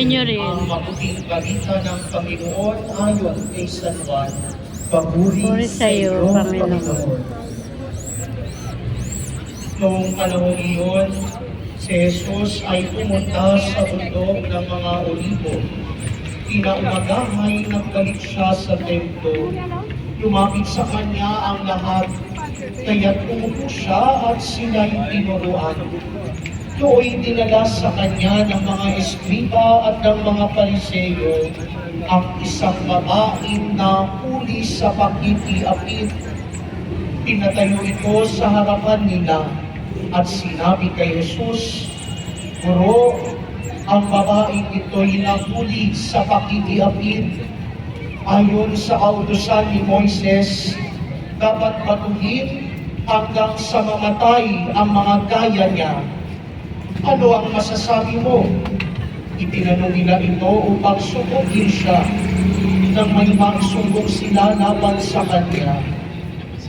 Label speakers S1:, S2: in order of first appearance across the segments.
S1: At sumainyo rin.
S2: Ang mabuting balita ng Panginoon ayon kay San Juan. Papuri
S1: sa iyo, Panginoon.
S2: Noong panahon iyon, si Jesus ay pumunta sa bundok ng mga olibo. Kinaumagahay nagbalik siya sa templo. Lumapit sa kanya ang lahat, kaya tumupo siya at sila'y tinuruan. Do'y dinala sa kanya ng mga eskriba at ng mga pariseyo ang isang babaeng na huli sa pagkitiapit. Pinatayo ito sa harapan nila at sinabi kay Jesus, Guro, ang babaeng ito'y nahuli sa pakitiapid. Ayon sa kautusan ni Moises, dapat batuhin hanggang sa mamatay ang mga gaya niya. Ano ang masasabi mo? Itinanong nila ito upang subukin siya nang may magsumbong sila laban sa kanya.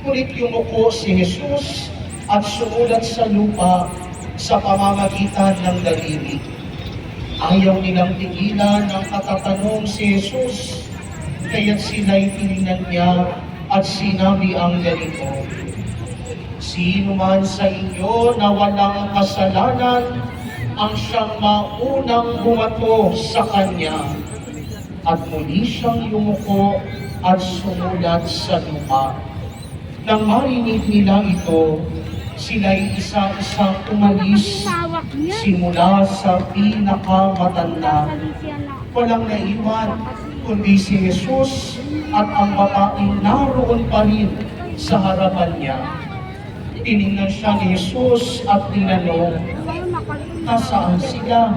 S2: Ngunit yumuko si Jesus at sumulat sa lupa sa pamamagitan ng daliri. Ayaw nilang tigilan ng katatanong si Jesus, kaya't sila'y tinignan niya at sinabi ang ganito, Sino man sa inyo na walang kasalanan ang siyang maunang bumato sa kanya. At muli siyang yumuko at sumulat sa lupa. Nang marinig nila ito, sila'y isa-isang umalis simula sa pinakamatanda. Walang naiwan, kundi si Jesus at ang babaeng naroon pa rin sa harapan niya. Tinignan siya ni Jesus at tinanong, Nasaan sila?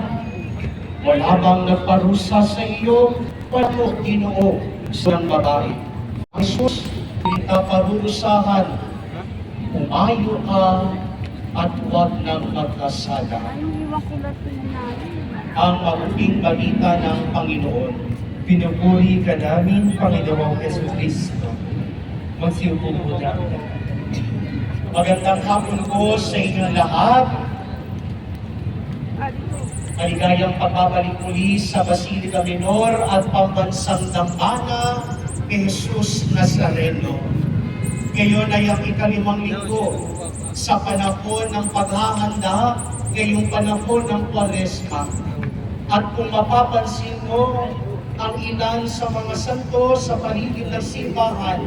S2: Wala bang nagparusa sa iyo? Wato ginoo sa babae. Jesus, hindi ka parurusahan. Umayo ka at huwag nang magkasala. Ang mabuting balita ng Panginoon.
S3: Pinupuri ka namin, Panginoong Yesu Kristo. Magsiupo po namin.
S2: Magandang hapon po sa inyong lahat. Maligayang pagbabalik muli sa Basilica Minor at pambansang Dambana kay Jesus Nazareno. Ngayon ay ang ikalimang linggo sa panahon ng paghahanda ngayong panahon ng Kwaresma. At kung mapapansin mo, ang ilan sa mga santo sa paligid ng simbahan,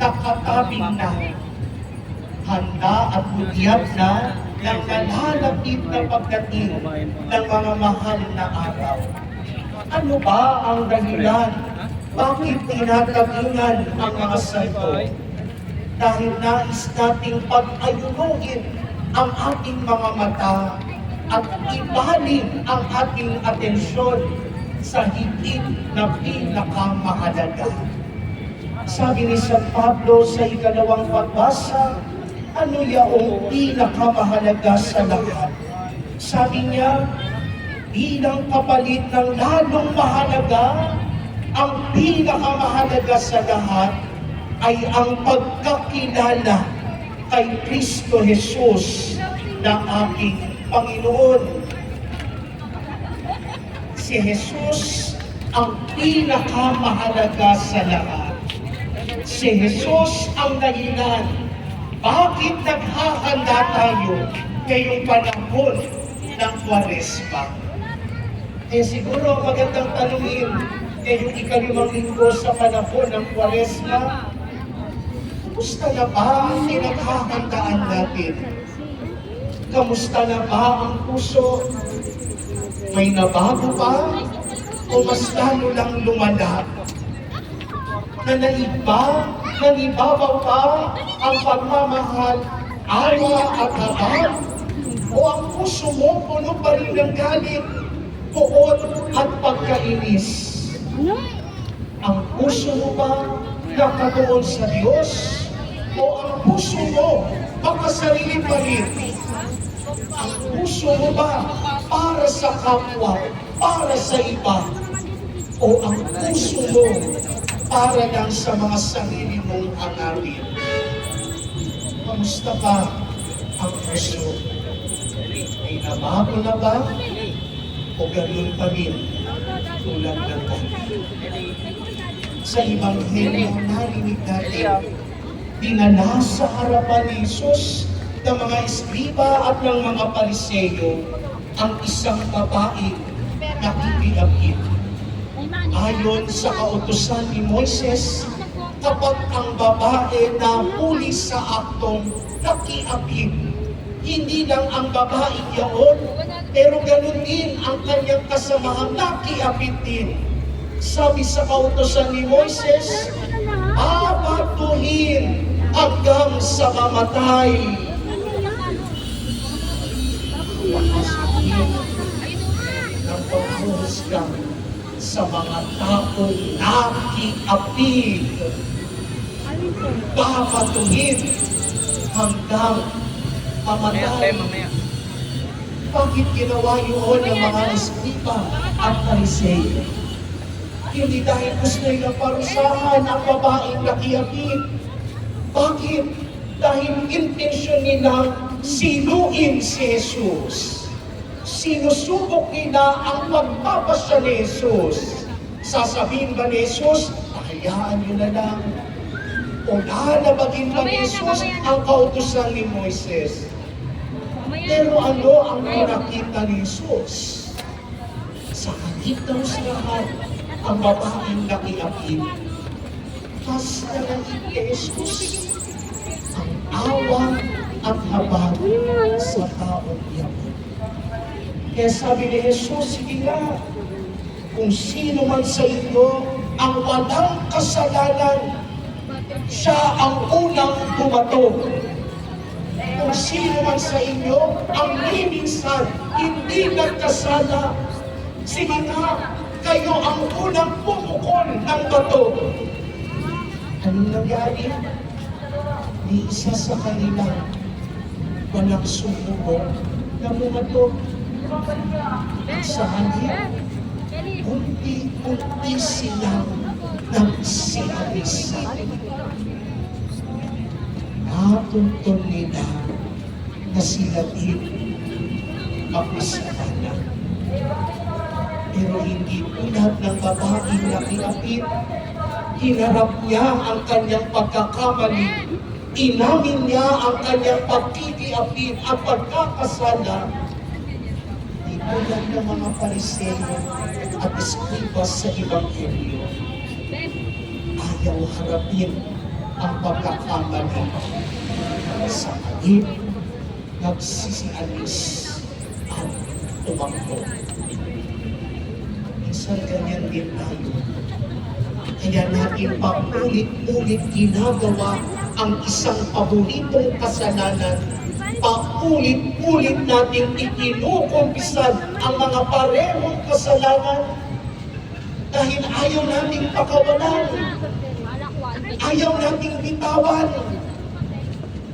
S2: nakatabing na handa at budyat na ng malalapit na pagdating ng mga mahal na araw. Ano ba ang dahilan? Bakit tinatagingan ang mga santo? Dahil nais nating pag-ayunugin ang ating mga mata at ibaling ang ating atensyon sa higit na pinakamahalaga. Sabi ni San Pablo sa ikalawang pagbasa, ano yaong pinakamahalaga sa lahat? Sabi niya, bilang kapalit ng lalong mahalaga, ang pinakamahalaga sa lahat ay ang pagkakilala kay Kristo Jesus na aking Panginoon. Si Jesus ang pinakamahalaga sa lahat. Si Jesus ang dahilan bakit naghahanda tayo ngayong panahon ng Kwaresma? Eh siguro magandang tanungin ngayong ikalimang linggo sa panahon ng Kwaresma, Kumusta na ba ang pinaghahandaan natin? Kamusta na ba ang puso? May nabago ba? O mas lalo lang lumala? Na naiba, nanibabaw pa ang pagmamahal, awa at habag? O ang puso mo puno pa rin ng galit, puot at pagkainis? Ang puso mo ba nakatuon sa Diyos? O ang puso mo makasarili pa rin? Ang puso mo ba para sa kapwa, para sa iba? O ang puso mo para lang sa mga sarili mong hangarin? Kamusta ba ang puso? Ay nabago na ba? o ganun pa rin tulad ng dati. Sa Ebanghelyo, narinig natin, dinala sa harapan ni Jesus ng mga eskriba at ng mga pariseyo ang isang babae na kikiapit. Ayon sa kautusan ni Moises, kapag ang babae na huli sa aktong nakiapit, hindi lang ang babae yaon, pero ganun din ang kanyang kasamahang nakiapit din. Sabi sa kautusan ni Moises, abatuhin hanggang sa mamatay. ng paghuhusga sa mga taong nakiapid. Papatuhin hanggang mamatay. Bakit ginawa yun ng mga eskriba at pariseyo? Hindi dahil gusto nilang parusahan ang babaeng nakiapid. Bakit? Dahil intensyon nilang sinuin si Jesus sinusubok nila ang pagpapasya ni Jesus. Sasabihin ba ni Jesus, hayaan niyo na lang. O lalabagin ba ni Jesus ang kautusan ni Moises? Pero ano ang nakita ni Jesus? Sa halip ng sirahan, ang babaeng nakiapid. Mas nalangit kay Jesus ang awa at habag sa taong yaman. Kaya sabi ni Jesus, sige nga, kung sino man sa inyo ang walang kasalanan, siya ang unang bumato. Kung sino man sa inyo ang minsan hindi nagkasala, sige nga, kayo ang unang pumukol ng bato. Anong nangyari? Ni isa sa kanila, walang sumubok na bumato. Sa halip, unti-unti silang nagsialisa. Natuntun nila na sila din makasalanan. Pero hindi tulad ng babaeng nakiapit, hinarap niya ang kanyang pagkakamali, inamin niya ang kanyang pagkikiapit at pagkakasala, tulad ng mga pariseyo at eskriba sa Ebanghelyo, ayaw harapin ang pagkakamali sa halip, nagsisialis at tumakbo. Minsan ganyan din tayo. Kaya natin paulit-ulit ginagawa ang isang paboritong kasalanan paulit-ulit natin ikinukumpisan ang mga parehong kasalanan dahil ayaw nating pakawalan, ayaw nating bitawan,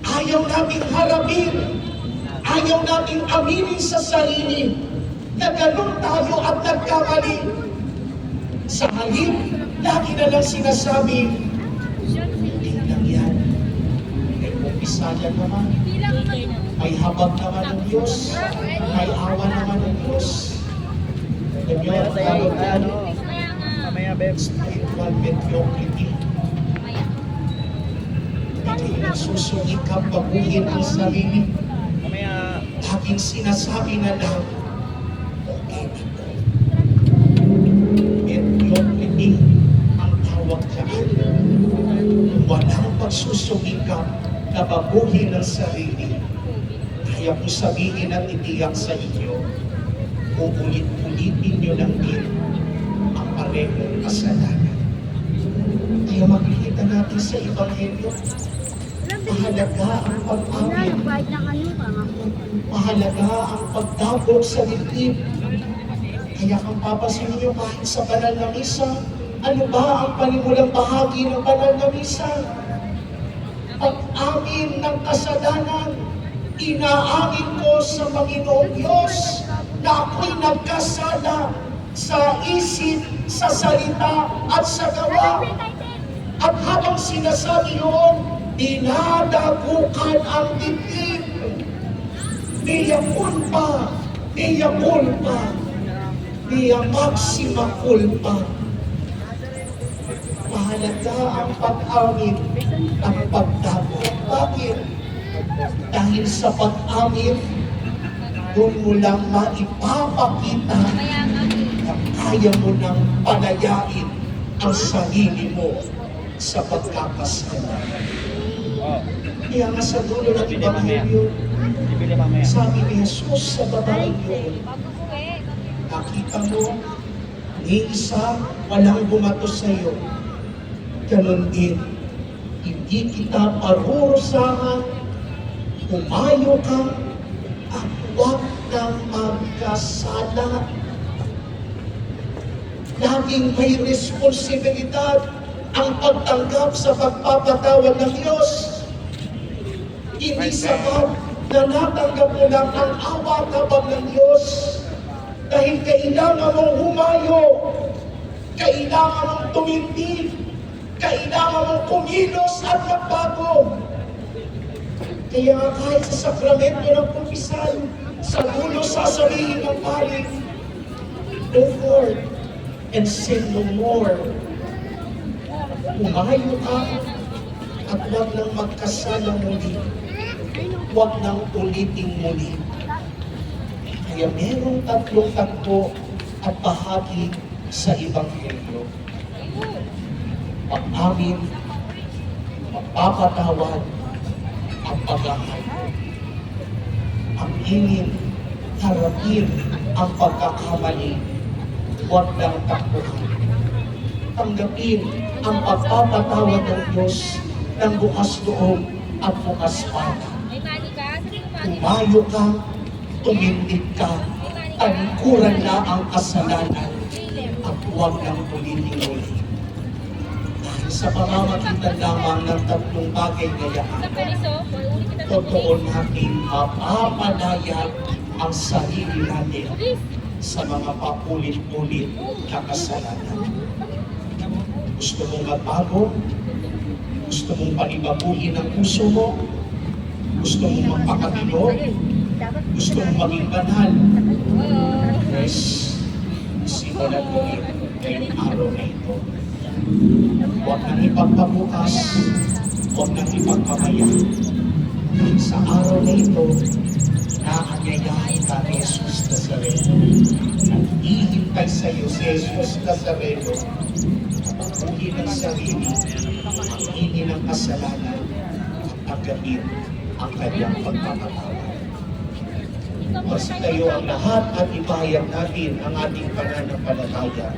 S2: ayaw nating harapin, ayaw nating aminin sa sarili na ganun tayo at nagkamali. Sa halip, lagi na lang sinasabi, hindi lang yan. Yan naman. May habag naman ng Diyos. May awa naman ng Diyos. Ganyan, habag na ano, spiritual mediocrity. Hindi nagsusungit ka baguhin ang sarili. Laging sinasabi na lang, okay na. Mediocrity ang tawag dyan. Walang pagsusumikap na baguhin ang sarili. Kaya kung sabihin at itiyak sa inyo, uulit-ulitin nyo lang din ang parehong kasalanan. Kaya makikita natin sa Ebanghelyo, mahalaga ang pag-amin mahalaga ang pagdabog sa dibdib. Kaya kung papasin niyo kahit sa banal na misa, ano ba ang panimulang bahagi ng banal na misa? Pag-amin ng kasalanan, inaamin ko sa Panginoong Diyos na ako'y nagkasala sa isip, sa salita, at sa gawa. At habang sinasabi yun, dinadagukan ang dibdib. Mea culpa, mea culpa. via maxima culpa. Mahalaga ang pag-amin at pagtago. Bakit? Dahil sa pag-amin, doon mo lang maipapakita na kaya mo nang palayain ang sarili mo sa pagkakasala.
S4: Oh,
S2: Kaya nga sa dulo ng
S4: mamaya.
S2: sabi ni Jesus sa babae yun, nakita mo, ni isa walang bumato sa iyo. Ganon din, hindi kita parurusahan, umayo ka, at huwag kang magkasala. Laging may responsibilidad ang pagtanggap sa pagpapatawad ng Diyos. Hindi sapat na natanggap mo lang ang awa tabang ng Diyos. Dahil kailangan mong humayo, kailangan mong tumindig, kailangan mong kumilos at magbago. Kaya kahit sa sakramento ng kumpisal, sa dulo sasabihin ng pari, Go forth and sin no more. Umayo ka at huwag nang magkasala muli. Huwag nang ulitin muli. Kaya merong tatlong takbo at bahagi sa Ebanghelyo. Pag-amin, magpapatawad, at pagkakayo. Ang ingin, harapin ang pagkakamali, huwag lang takbuhan. Tanggapin ang pagpapatawad ng Diyos ng bukas loob at bukas pata. Umayo ka, tumindig ka, tangkuran na ang kasalanan at huwag uli. Dahil sa pamamagitan lamang ng tatlong bagay na yan, totoo natin mapapalaya ang sarili natin sa mga paulit-ulit na kasalanan. Gusto mong magbago? Gusto mong panibaguhin ang puso mo? Gusto mong magpakatino? Gusto mong maging banal? Yes, simulan mo rin ngayong araw na ito. Huwag nang ipagpabukas, huwag nang ipagpamaya. Sa araw na ito, naanyayahan ka ni Jesus Nazareno. Naghihintay sa iyo si Jesus Nazareno. Pagpuli ng sarili, ang hini ng kasalanan, at tanggapin ang kanyang pagpapatawad. Basta tayo ang lahat at ibayad natin ang ating pananampalataya.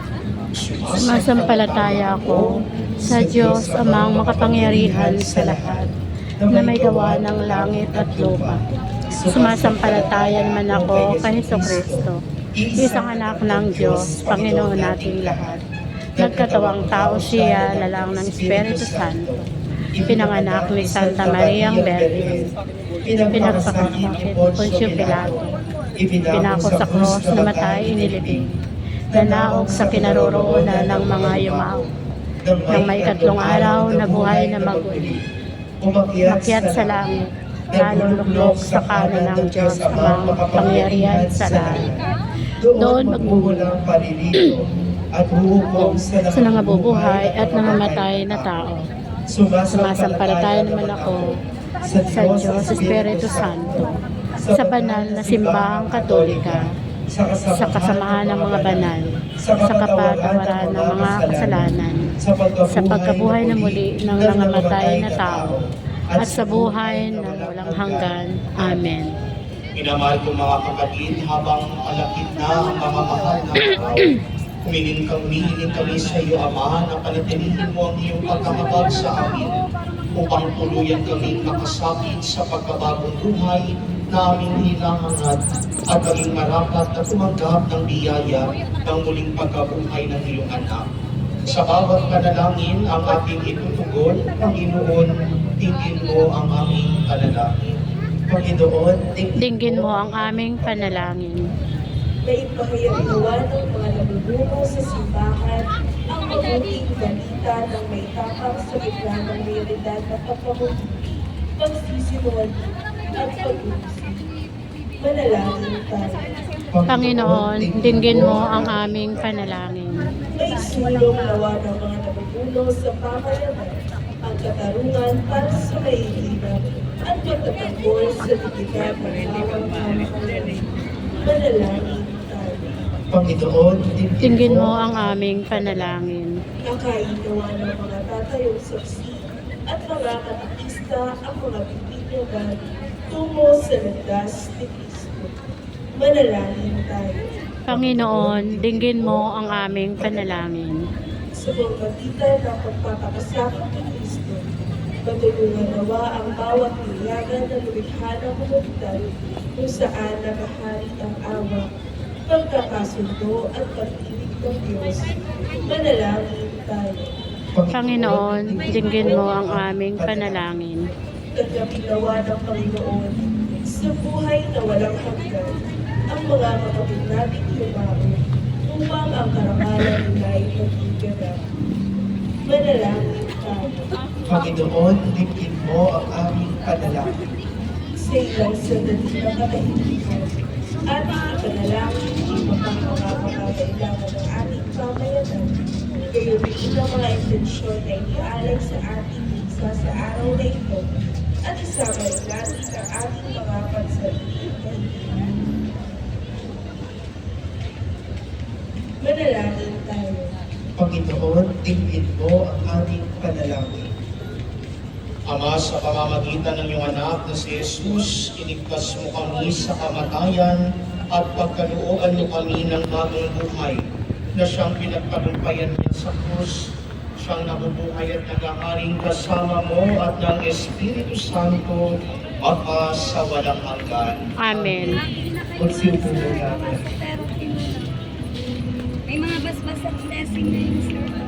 S1: Sumasampalataya ako sa Diyos amang makapangyarihan sa lahat na may gawa ng langit at lupa. Sumasampalataya naman ako kay Heso Kristo, isang anak ng Diyos, Panginoon nating lahat. Nagkatawang tao siya, lalang ng Espiritu Santo. Pinanganak ni Santa Maria ang Virgin. Pinagpakasakit Poncio Pilato. Pinako sa krus, namatay, inilibing. Nanaog sa kinaroroonan ng mga yumao. Nang may katlong araw, nabuhay na maguli. Makyat sa langit, naluluklok sa kanan ng Diyos ang pangyarihan sa langit.
S3: Doon magmumula ang palilito at huhukom sa
S1: Sa nangabubuhay at nangamatay na tao. Sumasampalataya naman ako sa Diyos Espiritu Santo, sa banal na simbahang katolika, sa kasamahan ng mga banal, sa kapatawaran ng mga kasalanan, sa pagkabuhay na muli ng nangamatay na tao, at sa buhay na walang hanggan. Amen.
S2: Minamahal ko mga kapatid, habang malapit na ang mga mahal na araw, humiling kang humihiling kami sa iyo, Ama, na panatilihin mo ang iyong pagkakabag sa amin upang tuluyan kami makasapit sa pagkabagong buhay na aming hinahangat at maging marapat na tumanggap ng biyaya ng muling pagkabuhay ng iyong anak. Sa bawat panalangin ang ating itutugon, Panginoon, tingin mo ang aming panalangin.
S3: Panginoon, tingin
S1: Dinggin mo ang aming panalangin.
S5: na ipahayagawa ng mga namumuno sa simbahan ang mabuting balita ng may tapang sa gitna ng realidad ng pagkamuti, pagsisinungaling
S1: Panginoon, dinggin mo ang aming panalangin.
S5: May sulong nawa ng mga nabubuno sa pamayanan ang katarungan para sa mahihirap at pagtatanggol sa dignidad ng bawat mamamayan. Manalangin tayo.
S3: Panginoon,
S1: Dinggin mo ang aming panalangin.
S5: Nakainawa ng mga tatayong saksi at mga katikista ang mga bibinyagan tungo sa landas ni Kristo. Manalangin tayo.
S1: Panginoon, dinggin mo ang aming panalangin.
S5: sa pagpagitan ng pagpapakasakot ni Kristo. Matulungan nawa ang bawat nilagan na lumikha ng komunidad kung saan nakahari ang awa, pagkakasundo at pag-ibig ng Diyos. Manalangin tayo.
S1: Panginoon, dinggin mo ang aming panalangin.
S5: Nagkapinawa ng Panginoon sa buhay na walang hanggan ang mga kapatid nating lumaro upang ang karangalan nila ay maging ganap. Manalangin tayo.
S3: Panginoon, dinggin mo ang aming panalangin.
S5: sa ilang sandali na katahimikan at mga mga pangangailangan ng ating pamayanan. Gayon din ang mga intensyon na inialay sa ating isa sa araw na ito at isama rin natin ang ating mga kahilingan. Manalangin tayo.
S3: Panginoon, dinggin mo ang aming panalangin.
S2: Ama, sa pamamagitan ng iyong anak na si Jesus, iligtas mo kami sa kamatayan at pagkalooban mo kami ng bagong buhay na siyang pinagtagumpayan niya sa krus. Siyang nabubuhay at nag-aaring kasama mo at ng Espiritu Santo at sa walang hanggan.
S1: Amen.
S3: Magsiupo mo natin.
S6: May mga basbas at blessing na yun, sir.